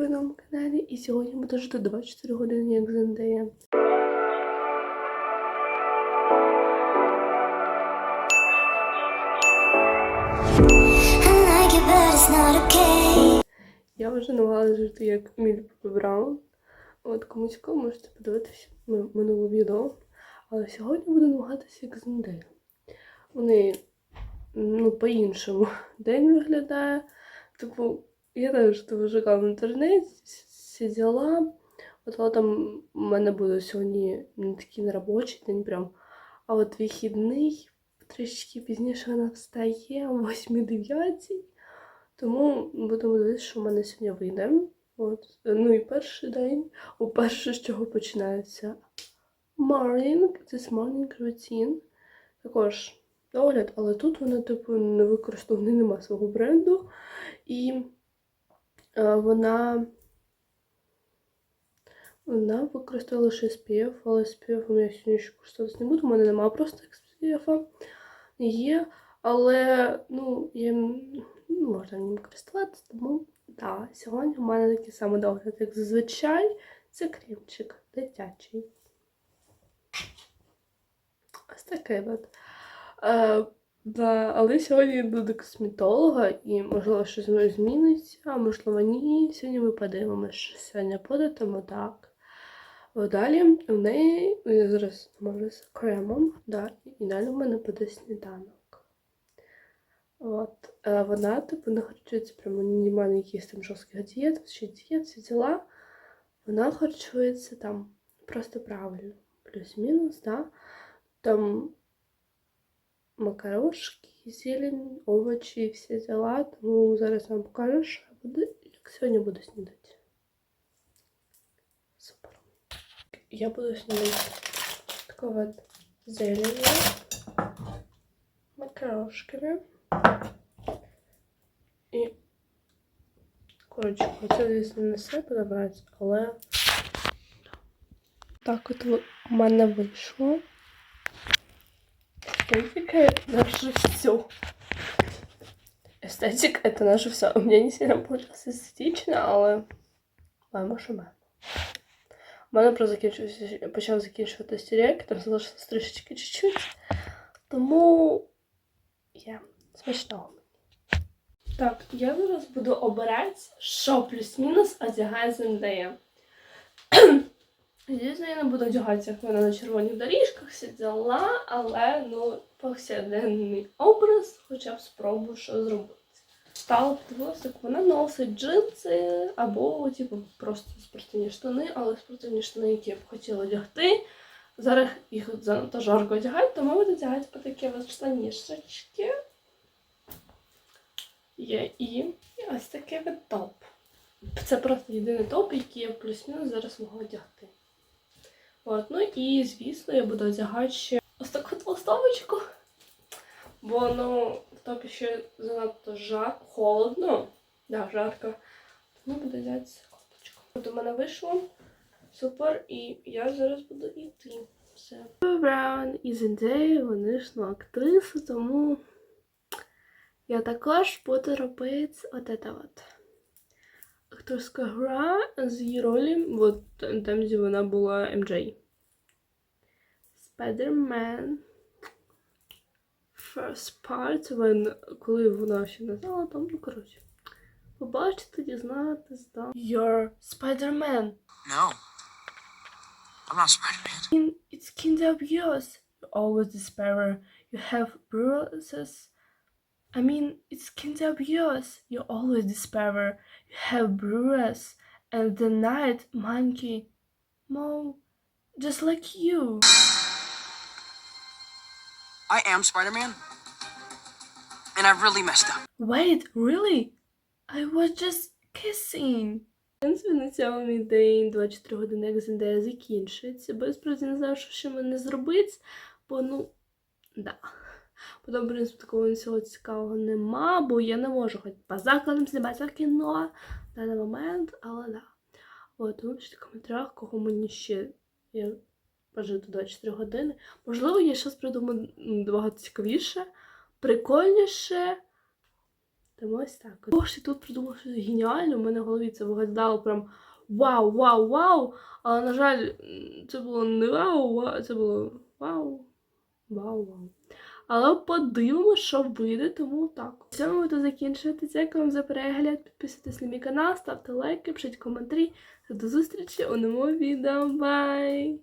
ви на моєму каналі, і сьогодні буде жити 24 години, як Зендея. Я вже намагалася жити як Мілі Попі Браун. От комусь цікаво, можете подивитися минуле відео. Але сьогодні буду намагатися як Зендея. Вони ну, по-іншому день виглядає. Типу, я теж типу, шукала в інтернеті, сиділа. От там у мене буде сьогодні не такий неробочий день прям. А от вихідний трішки пізніше вона встає о 8-9. Тому будемо дивитися, що в мене сьогодні вийде. От. Ну і перший день, у перше, з чого починається morning, this morning routine. Також догляд, але тут вона, типу, не використована, нема свого бренду. І вона. Вона використовувала лише SPF, але SPF я сьогодні ще користуватися не буду, у мене немає просто SPF. Є, але ну, я ну, можна ним користуватися, тому да, сьогодні у мене такий самий догляд, як зазвичай. Це кремчик дитячий. Ось такий от. Да, але сьогодні я йду до косметолога і, можливо, щось мною зміниться, а можливо, ні. Сьогодні ми подивимося, що сьогодні буде, тому так. Далі у неї я зараз можу з кремом, да, і далі в мене буде сніданок. От, е, вона, типу, не харчується прямо немає якихось там жорстких дієт, чи дієт, всі діла. Вона харчується там просто правильно. Плюс-мінус, да. Там макарошки, зелень, овочі, всі діла. Тому зараз вам покажу, що я буду, як сьогодні буду снідати. Супер. Я буду снідати такого вот зеленью, макарошками. І, коротше, оце, звісно, не все подобається, але так от у мене вийшло. Эстетика — наше все. Эстетика — это наше все. У меня не сильно получилось естетично, але маємо, що маємо. У мене просто закінчився, почав закінчуватися рік, там залишилось трішечки чуть-чуть. Тому я смачного. Так, я зараз буду обирати, що плюс-мінус одягає Зендея. Звісно, я не буду одягатися, як вона на червоних доріжках сиділа, але ну, повсякденний образ, хоча б спробую що зробити. Стала подивилася, як вона носить джинси або, типу, просто спортивні штани, але спортивні штани, які я б хотіла одягти. Зараз їх занадто жарко одягають, тому буду одягати по такі штанішечки. Є і ось такий топ. Це просто єдиний топ, який я плюс-мінус зараз можу одягти. От, ну і, звісно, я буду одягати ще ось таку толстовочку. Бо ну, в топі ще занадто жарко, холодно. Да, жарко. Тому буду взяти кофточку. От у мене вийшло. Супер. І я зараз буду йти. Все. Браун і Зендея, вони ж ну, актриси, тому я також буду робити от це от. Акторська гра з її ролі, от там, де вона була МД. Spider-Man. First part, when, коли вона ще не знала, там, ну, коротше. Побачите, дізнатись, да. You're Spider-Man. No. I'm not Spider-Man. It's kind of obvious. You're always despair. You have bruises. I mean, it's kind of obvious. You're always despair. You have bruises. And the night monkey. Mo. Just like you. I am Spider-Man. And I really messed up. Wait, really? I was just kissing. В принципі, на цьому мій день 24 години як Зендея закінчується. Бо я справді не знаю, що ще мене зробити, бо ну, да. Потім, в принципі, такого нічого цікавого нема, бо я не можу хоч по закладам знімати кіно в даний момент, але да. От, напишіть в коментарях, кого мені ще є пожити 24 години. Можливо, я щось придумаю м, багато цікавіше, прикольніше. Тому ось так. от. Я тут придумав щось геніальне, у мене в голові це виглядало прям вау, вау, вау. Але, на жаль, це було не вау, вау, це було вау, вау, вау. Але подивимося, що вийде, тому так. Цьому буду закінчувати. Дякую вам за перегляд. Підписуйтесь на мій канал, ставте лайки, пишіть коментарі. До зустрічі у новому відео. Бай!